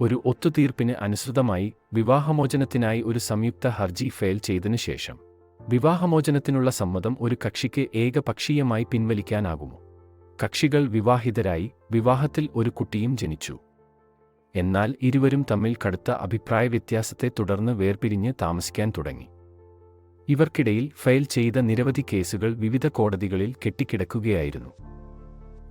ഒരു ഒത്തുതീർപ്പിന് അനുസൃതമായി വിവാഹമോചനത്തിനായി ഒരു സംയുക്ത ഹർജി ഫയൽ ചെയ്തതിനു ശേഷം വിവാഹമോചനത്തിനുള്ള സമ്മതം ഒരു കക്ഷിക്ക് ഏകപക്ഷീയമായി പിൻവലിക്കാനാകുമോ? കക്ഷികൾ വിവാഹിതരായി വിവാഹത്തിൽ ഒരു കുട്ടിയും ജനിച്ചു. എന്നാൽ ഇരുവരും തമ്മിൽ കടുത്ത അഭിപ്രായ വ്യത്യാസത്തെ തുടർന്ന് വേർപിരിഞ്ഞ് താമസിക്കാൻ തുടങ്ങി. ഇവർക്കിടയിൽ ഫയൽ ചെയ്ത നിരവധി കേസുകൾ വിവിധ കോടതികളിൽ കെട്ടിക്കിടക്കുകയായിരുന്നു.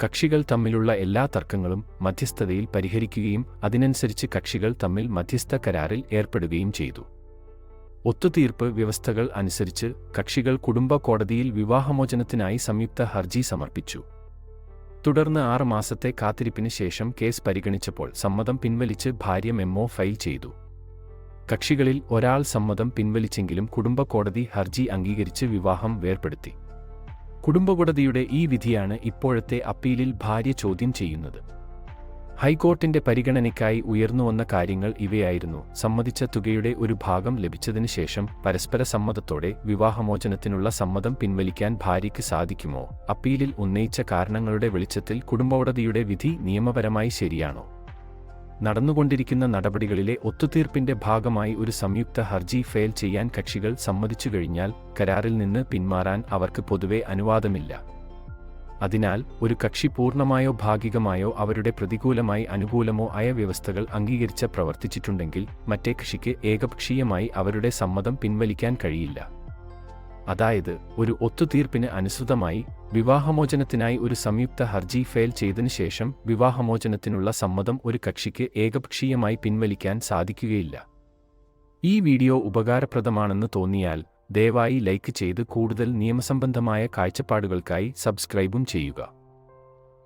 കക്ഷികൾ തമ്മിലുള്ള എല്ലാ തർക്കങ്ങളും മധ്യസ്ഥതയിൽ പരിഹരിക്കുകയും അതിനനുസരിച്ച് കക്ഷികൾ തമ്മിൽ മധ്യസ്ഥ കരാറിൽ ഏർപ്പെടുകയും ചെയ്തു. ഒത്തുതീർപ്പ് വ്യവസ്ഥകൾ അനുസരിച്ച് കക്ഷികൾ കുടുംബ കോടതിയിൽ വിവാഹമോചനത്തിനായി സംയുക്ത ഹർജി സമർപ്പിച്ചു. തുടർന്ന് ആറ് മാസത്തെ കാത്തിരിപ്പിന് ശേഷം കേസ് പരിഗണിച്ചപ്പോൾ സമ്മതം പിൻവലിച്ച് ഭാര്യ മെമ്മോ ഫയൽ ചെയ്തു. കക്ഷികളിൽ ഒരാൾ സമ്മതം പിൻവലിച്ചെങ്കിലും കുടുംബ കോടതി ഹർജി അംഗീകരിച്ച് വിവാഹം വേർപ്പെടുത്തി. കുടുംബകോടതിയുടെ ഈ വിധിയാണ് ഇപ്പോഴത്തെ അപ്പീലിൽ ഭാര്യ ചോദ്യം ചെയ്യുന്നത്. ഹൈക്കോർട്ടിന്റെ പരിഗണനയ്ക്കായി ഉയർന്നുവന്ന കാര്യങ്ങൾ ഇവയായിരുന്നു. സമ്മതിച്ച തുകയുടെ ഒരു ഭാഗം ലഭിച്ചതിന് ശേഷം പരസ്പര സമ്മതത്തോടെ വിവാഹമോചനത്തിനുള്ള സമ്മതം പിൻവലിക്കാൻ ഭാര്യയ്ക്ക് സാധിക്കുമോ? അപ്പീലിൽ ഉന്നയിച്ച കാരണങ്ങളുടെ വെളിച്ചത്തിൽ കുടുംബകോടതിയുടെ വിധി നിയമപരമായി ശരിയാണോ? നടന്നുകൊണ്ടിരിക്കുന്ന നടപടികളിലെ ഒത്തുതീർപ്പിന്റെ ഭാഗമായി ഒരു സംയുക്ത ഹർജി ഫയൽ ചെയ്യാൻ കക്ഷികൾ സമ്മതിച്ചു കഴിഞ്ഞാൽ കരാറിൽ നിന്ന് പിന്മാറാൻ അവർക്ക് പൊതുവെ അനുവാദമില്ല. അതിനാൽ ഒരു കക്ഷി പൂർണമായോ ഭാഗികമായോ അവരുടെ പ്രതികൂലമായി അനുകൂലമോ ആയ വ്യവസ്ഥകൾ അംഗീകരിച്ച പ്രവർത്തിച്ചിട്ടുണ്ടെങ്കിൽ മറ്റേ കക്ഷിക്ക് ഏകപക്ഷീയമായി അവരുടെ സമ്മതം പിൻവലിക്കാൻ കഴിയില്ല. അതായത് ഒരു ഒത്തുതീർപ്പിന് അനുസൃതമായി വിവാഹമോചനത്തിനായി ഒരു സംയുക്ത ഹർജി ഫയൽ ചെയ്തതിനു ശേഷം വിവാഹമോചനത്തിനുള്ള സമ്മതം ഒരു കക്ഷിക്ക് ഏകപക്ഷീയമായി പിൻവലിക്കാൻ സാധിക്കുകയില്ല. ഈ വീഡിയോ ഉപകാരപ്രദമാണെന്ന് തോന്നിയാൽ ദയവായി ലൈക്ക് ചെയ്ത് കൂടുതൽ നിയമസംബന്ധമായ കാഴ്ചപ്പാടുകൾക്കായി സബ്സ്ക്രൈബും ചെയ്യുക.